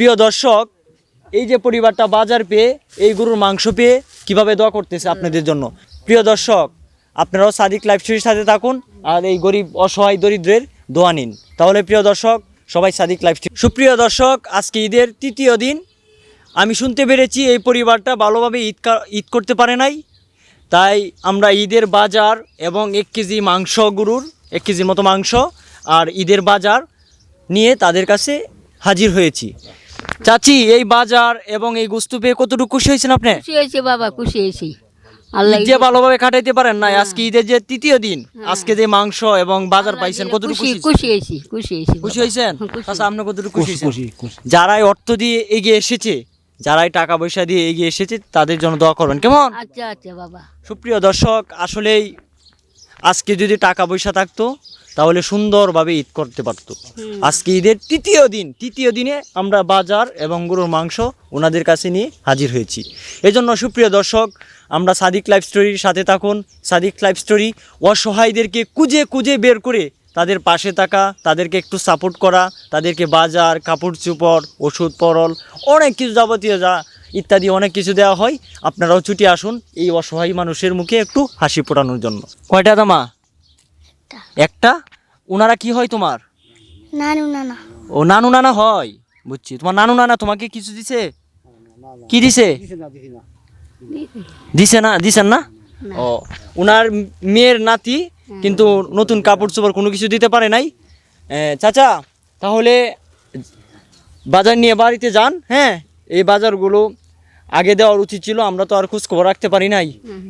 প্রিয় দর্শক, এই যে পরিবারটা বাজার পেয়ে, এই গরুর মাংস পেয়ে কীভাবে দোয়া করতেছে আপনাদের জন্য? প্রিয় দর্শক, আপনারাও সাদিক লাইফ স্টোরির সাথে থাকুন আর এই গরিব অসহায় দরিদ্রের দোয়া নিন। তাহলে প্রিয় দর্শক, সবাই সাদিক লাইফ সুপ্রিয় দর্শক, আজকে ঈদের তৃতীয় দিন। আমি শুনতে পেরেছি এই পরিবারটা ভালোভাবে ঈদ ঈদ করতে পারে নাই। তাই আমরা ঈদের বাজার এবং এক কেজি মাংস গরুর, এক কেজির মতো মাংস আর ঈদের বাজার নিয়ে তাদের কাছে হাজির হয়েছি। চাচি এই বাজার এবং এই গোস্তু পেয়ে কতটুকু খুশি হয়েছেন আপনি? খুশি হয়েছে বাবা খুশি হয়েছি। আল্লাহ যে ভালোভাবে কাটাইতে পারেন না আজকে ঈদের যে তৃতীয় দিন আজকে যে মাংস এবং বাজার পাইছেন কতটুকু খুশি হয়েছি খুশি হয়েছি খুশি হয়েছেন? আচ্ছা আপনি কতটুকু খুশি অর্থ দিয়ে এগিয়ে এসেছে যারাই টাকা পয়সা দিয়ে এগিয়ে এসেছে তাদের জন্য দোয়া করবেন। কেমন? আচ্ছা আচ্ছা বাবা। সুপ্রিয় দর্শক আসলেই আজকে যদি টাকা পয়সা থাকতো তাহলে সুন্দরভাবে ঈদ করতে পারতো। আজকে ঈদের তৃতীয় দিন তৃতীয় দিনে আমরা বাজার এবং গরুর মাংস ওনাদের কাছে নিয়ে হাজির হয়েছি। এজন্য সুপ্রিয় দর্শক আমরা সাদিক লাইফ স্টোরির সাথে থাকুন। সাদিক লাইফ স্টোরি অসহায়দেরকে কুজে কুজে বের করে তাদের পাশে থাকা তাদেরকে একটু সাপোর্ট করা তাদেরকে বাজার কাপড় চোপড় ওষুধ পরল অনেক কিছু যাবতীয় যা ইত্যাদি অনেক কিছু দেওয়া হয়। আপনারাও ছুটি আসুন এই অসহায় মানুষের মুখে একটু হাসি ফোটানোর জন্য। কয়টা দামা? একটা। ওনারা কি হয় তোমার? নানু নানা। ও নানু নানা হয়। বুঝছি। তোমার নানু নানা তোমাকে কিছু দিছে? কি দিছে? দিছে না দিছেন না? ও ওনার মেয়ের নাতি কিন্তু নতুন কাপড় চোপড় কোনো কিছু দিতে পারে নাই। চাচা তাহলে বাজার নিয়ে বাড়িতে যান হ্যাঁ? এই বাজারগুলো আগে দেওয়ার উচিত ছিল আমরা তো আর খোঁজ খবর রাখতে পারি নাই।